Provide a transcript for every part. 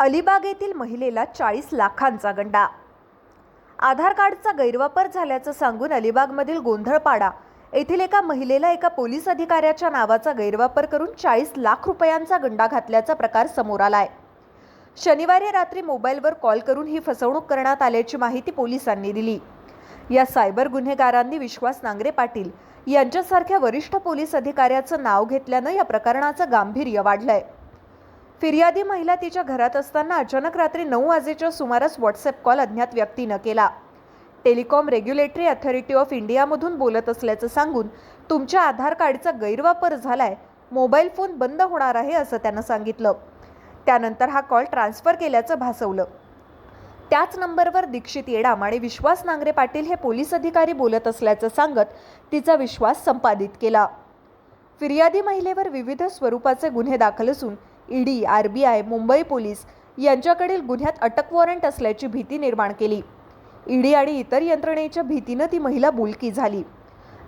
अलिबाग येथील महिलेला चाळीस लाखांचा गंडा. आधार कार्डचा गैरवापर झाल्याचं सांगून अलिबागमधील गोंधळपाडा येथील एका महिलेला एका पोलीस अधिकाऱ्याच्या नावाचा गैरवापर करून चाळीस लाख रुपयांचा गंडा घातल्याचा प्रकार समोर आलाय. शनिवारी रात्री मोबाईलवर कॉल करून ही फसवणूक करण्यात आल्याची माहिती पोलिसांनी दिली. या सायबर गुन्हेगारांनी विश्वास नांगरे पाटील यांच्यासारख्या वरिष्ठ पोलीस अधिकाऱ्याचं नाव घेतल्यानं या प्रकरणाचं गांभीर्य वाढलंय. फिर्यादी महिला तिच्या घरात असताना अचानक रात्री नऊ वाजेच्या सुमारास व्हॉट्सअप कॉल अज्ञात व्यक्तीनं केला. टेलिकॉम रेग्युलेटरी अथॉरिटी ऑफ इंडियामधून बोलत असल्याचं सांगून तुमच्या आधार कार्डचा गैरवापर झालाय मोबाईल फोन बंद होणार आहे असं त्यानं सांगितलं. त्यानंतर हा कॉल ट्रान्स्फर केल्याचं भासवलं. त्याच नंबरवर दीक्षित येडाम आणि विश्वास नांगरे पाटील हे पोलीस अधिकारी बोलत असल्याचं सांगत तिचा विश्वास संपादित केला. फिर्यादी महिलेवर विविध स्वरूपाचे गुन्हे दाखल असून ईडी आय मुंबई पोलीस यांच्याकडील गुन्ह्यात अटक वॉरंट असल्याची भीती निर्माण केली. ईडी आणि इतर यंत्रणेच्या भीतीनं ती महिला बुलकी झाली.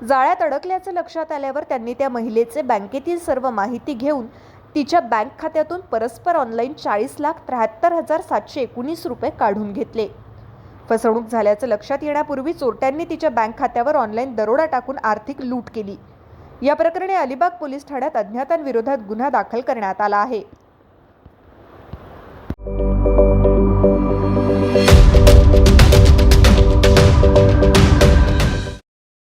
जाळ्यात अडकल्याचं लक्षात आल्यावर त्यांनी त्या महिलेचे बँकेतील सर्व माहिती घेऊन तिच्या बँक खात्यातून परस्पर ऑनलाईन चाळीस लाख त्र्याहत्तर हजार सातशे एकोणीस रुपये काढून घेतले. फसवणूक झाल्याचं लक्षात येण्यापूर्वी चोरट्यांनी तिच्या बँक खात्यावर ऑनलाईन दरोडा टाकून आर्थिक लूट केली. या प्रकरणी अलिबाग पोलीस ठाण्यात अज्ञातांविरोधात गुन्हा दाखल करण्यात आला आहे.